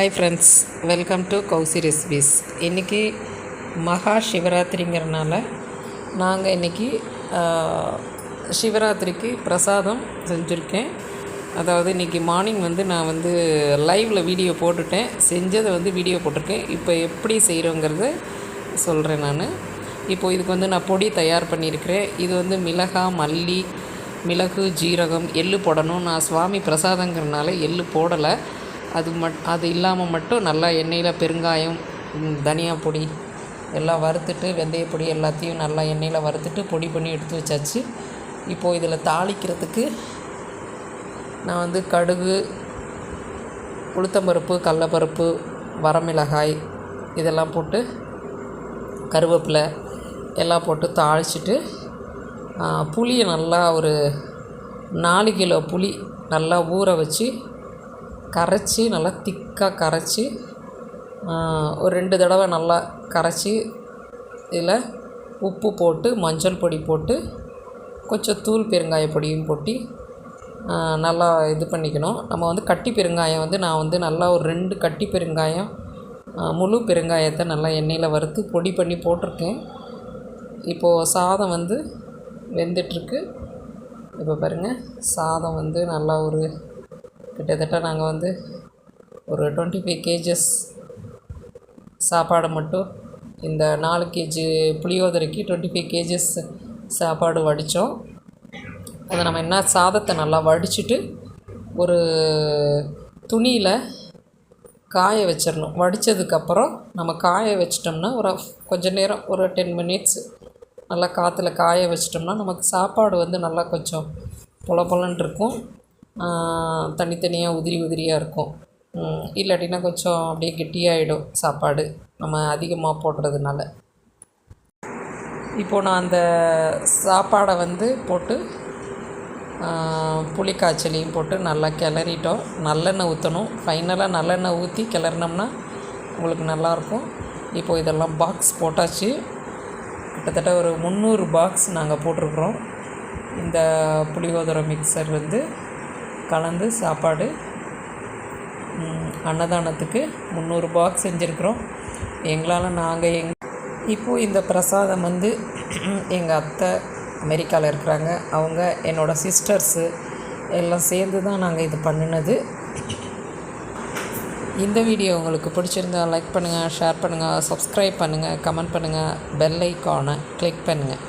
Hi friends welcome to Kousi recipes இன்றைக்கி மகா சிவராத்திரிங்கிறனால நாங்கள் இன்றைக்கி சிவராத்திரிக்கு பிரசாதம் செஞ்சுருக்கேன். அதாவது இன்றைக்கி மார்னிங் வந்து நான் வந்து லைவில் வீடியோ போட்டுட்டேன். செஞ்சதை வந்து வீடியோ போட்டிருக்கேன். இப்போ எப்படி செய்கிறோங்கிறத சொல்கிறேன் நான். இப்போது இதுக்கு வந்து நான் பொடி தயார் பண்ணியிருக்கிறேன். இது வந்து மிளகாய் மல்லி மிளகு ஜீரகம் எள்ளு போடணும் நான் சுவாமி பிரசாதங்கிறனால எள்ளு போடலை. அது மட் அது இல்லாமல் மட்டும் நல்லா எண்ணெயில் பெருங்காயம் தனியா பொடி எல்லாம் வறுத்துட்டு வெந்தயப்பொடி எல்லாத்தையும் நல்லா எண்ணெயில் வறுத்துட்டு பொடி பண்ணி எடுத்து வச்சாச்சு. இப்போது இதில் தாளிக்கிறதுக்கு நான் வந்து கடுகு உளுத்தம்பருப்பு கடலப்பருப்பு வரமிளகாய் இதெல்லாம் போட்டு கருவேப்பிலை எல்லாம் போட்டு தாளிச்சிட்டு புளியை நல்லா ஒரு நாலு கிலோ புளி நல்லா ஊற வச்சு கரைச்சி நல்லா திக்காக கரைச்சி ஒரு ரெண்டு தடவை நல்லா கரைச்சி இதில் உப்பு போட்டு மஞ்சள் பொடி போட்டு கொஞ்சம் தூள் பெருங்காய பொடியும் போட்டி நல்லா இது பண்ணிக்கணும். நம்ம வந்து கட்டி பெருங்காயம் வந்து நான் வந்து நல்லா ஒரு ரெண்டு கட்டி பெருங்காயம் முழு பெருங்காயத்தை நல்லா எண்ணெயில் வறுத்து பொடி பண்ணி போட்டிருக்கேன். இப்போது சாதம் வந்து வெந்துட்டுருக்கு. இப்போ பாருங்கள் சாதம் வந்து நல்லா ஒரு கிட்டத்தட்ட நாங்கள் வந்து ஒரு டுவெண்ட்டி ஃபைவ் கேஜஸ் சாப்பாடை மட்டும் இந்த நாலு கேஜி புளியோதரைக்கு டுவெண்ட்டி ஃபைவ் கேஜஸ் சாப்பாடு வடித்தோம் அதை நம்ம என்ன சாதத்தை நல்லா வடிச்சிட்டு ஒரு துணியில் காய வச்சிடணும் வடித்ததுக்கப்புறம் நம்ம காய வச்சிட்டோம்னா ஒரு கொஞ்ச நேரம் ஒரு டென் மினிட்ஸ் நல்லா காற்றுல காய வச்சிட்டோம்னா நமக்கு சாப்பாடு வந்து நல்லா கொஞ்சம் பொல பொலன்னு இருக்கும். தனித்தனியாக உதிரி உதிரியாக இருக்கும். இல்லாட்டின்னா இல்லாட்டினா கொஞ்சம் அப்படியே கெட்டியாகிடும் சாப்பாடு. நம்ம அதிகமாக போடுறதுனால. இப்போது நான் அந்த சாப்பாடை வந்து போட்டு புளி காய்ச்சலையும் போட்டு நல்லா கிளறிட்டோம். நல்லெண்ணெய் ஊற்றணும் ஃபைனலாக நல்லெண்ணெய் ஊற்றி கிளறினோம்னா உங்களுக்கு நல்லாயிருக்கும். இப்போது இதெல்லாம் பாக்ஸ் போட்டாச்சு. கிட்டத்தட்ட ஒரு முந்நூறு பாக்ஸ் நாங்கள் போட்டிருக்குறோம். இந்த புளியோதரை மிக்சர் வந்து கலந்து சாப்பாடு அன்னதானத்துக்கு முந்நூறு பாக்ஸ் செஞ்சுருக்குறோம். எங்களால் நாங்கள் எங் இப்போது இந்த பிரசாதம் வந்து எங்கள் அத்தை அமெரிக்காவில் இருக்கிறாங்க. அவங்க என்னோடய சிஸ்டர்ஸு எல்லாம் சேர்ந்து தான் நாங்கள் இது பண்ணினது. இந்த வீடியோ உங்களுக்கு பிடிச்சிருந்தா லைக் பண்ணுங்கள் ஷேர் பண்ணுங்கள் சப்ஸ்கிரைப் பண்ணுங்கள் கமெண்ட் பண்ணுங்கள் பெல் ஐக்கானை கிளிக் பண்ணுங்கள்